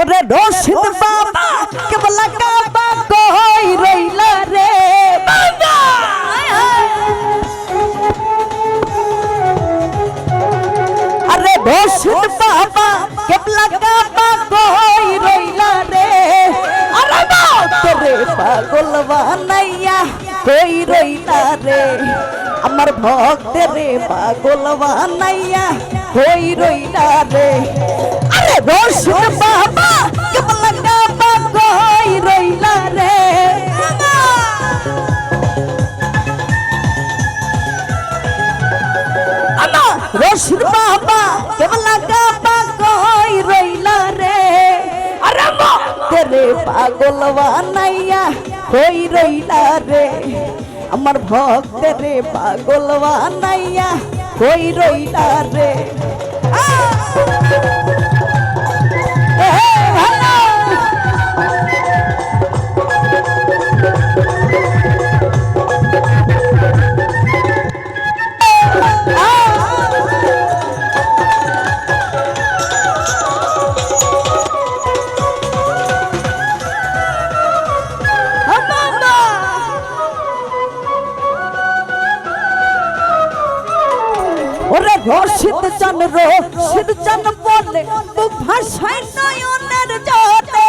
ওরে রশিদ বাবা কেবল কাবা কই রইলা রে। বাবা! আরে রশিদ বাবা কেবল কাবা কই রইলা রে। আরে তোরে পাগল বানাইয়া কই রইলা রে। আমার ভক্তরে পাগল বানাইয়া কই রইলা রে। আরে রশিদ বাবা কেবল কাবা কই রইলা রে আমার রশিদ বাবা কেবল কাবা কই রইলা রে আরে তেরে পাগল বানাইয়া কই রইলা রে আমার ভক্তরে পাগল বানাইয়া কই রইলা রে! এ হে, ভালো! ওরে রশিদ চান রশিদ চান বলে বুক ভাষায় নয়নের জলে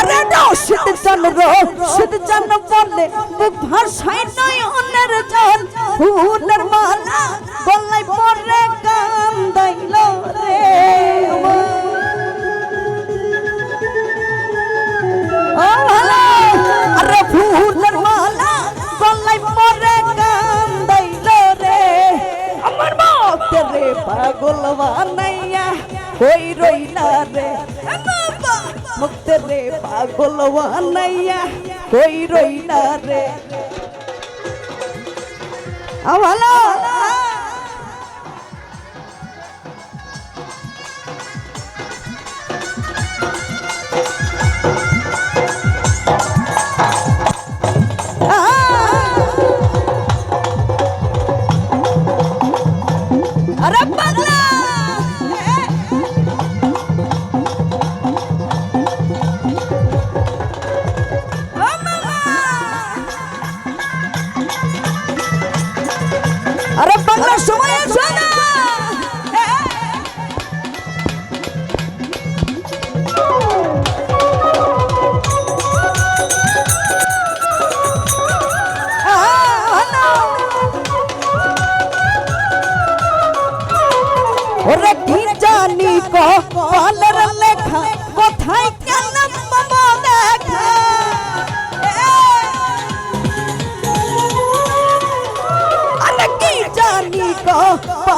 আরে রশিদ চান রশিদ চান বলে বুক ভাষায় নয়নের জল ফুলের ভক্ত রে পাগল বানাইয়া কই রইলা রে। মুক্ত রে পাগল বানাইয়া কই রইলা রে। ভালো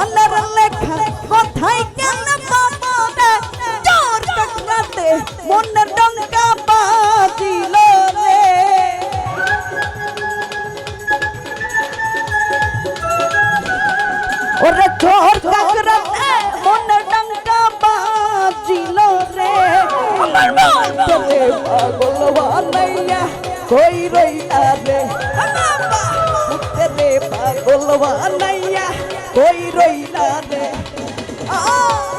পালের লেখা কোথায় কেন মামা দেখা জোর কাকরাতে মনের ডঙ্কা বাজিল রে। ওরে চোর কাকরা মনে ডঙ্কা বাজিল রে। আমার মনে পাগল বানাইয়া কই রইলা রে? মুক্তে পাগল বানাইয়া কই রইলা রে। আ।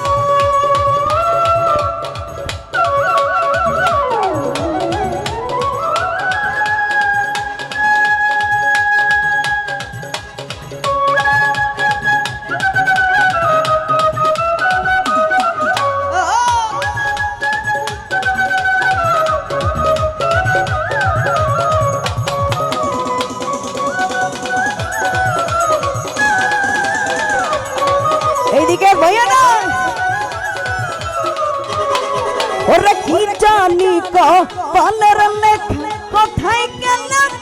কি জানি ক পালের লেখা, কোথায়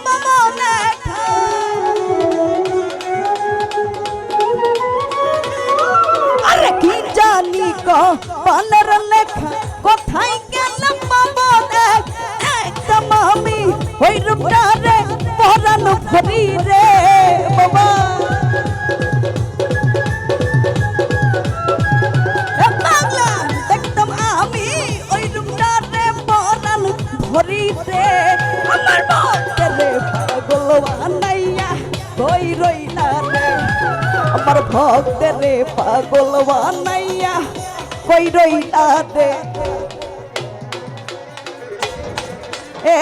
মামা লেখা আরে কি জানি ক পালের লেখা, কোথায় গেল মামা একদম আমি ওই রূপটা রে পরানো ফরি রে। আমার ভক্তরে পাগল বানাইয়া কই রইলা রে? আমার ভক্তের পাগল বানাইয়া কই রইলা রে? এ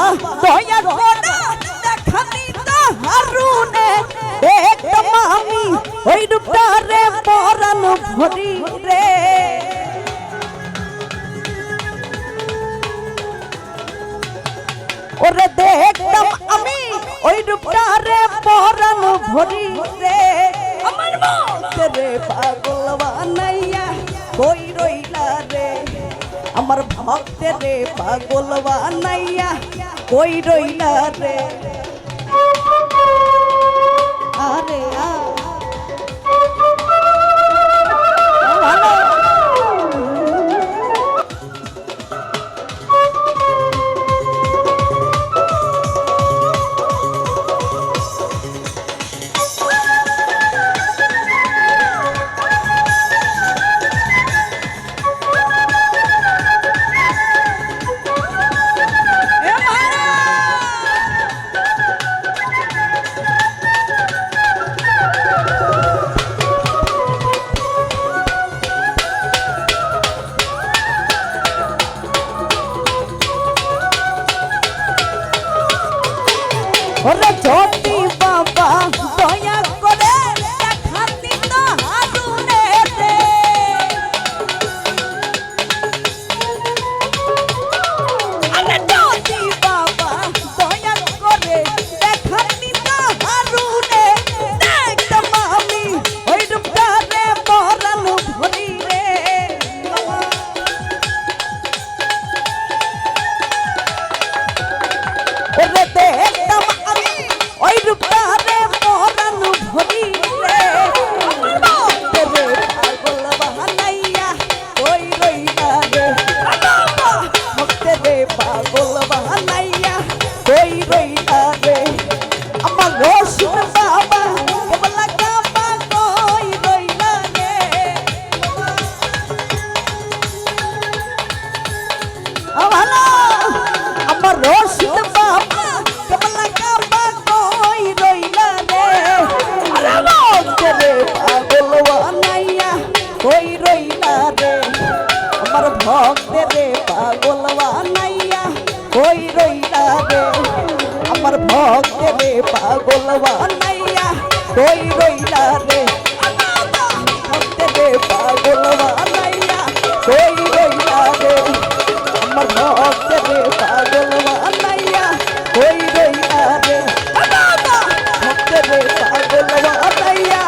বাবা দয়া করে দেখাতি তাহারুনে একদম আমি ওই রূপটারে পরান ভরি রে। ওরে দেখতাম আমি ওই ভরি রে। রে কই রইলা রে? আমার ভক্তের রে পাগল বানাইয়া কই রইলা রে? আরে আ। ভালো পাগল বানাইয়া কই রইলা রে? ভক্তে রে পাগল বানাইয়া কই রইলা রে? আমার ভক্ত রে পাগল বানাইয়া কই রইলা রে? ভক্ত রে পাগল বানাইয়া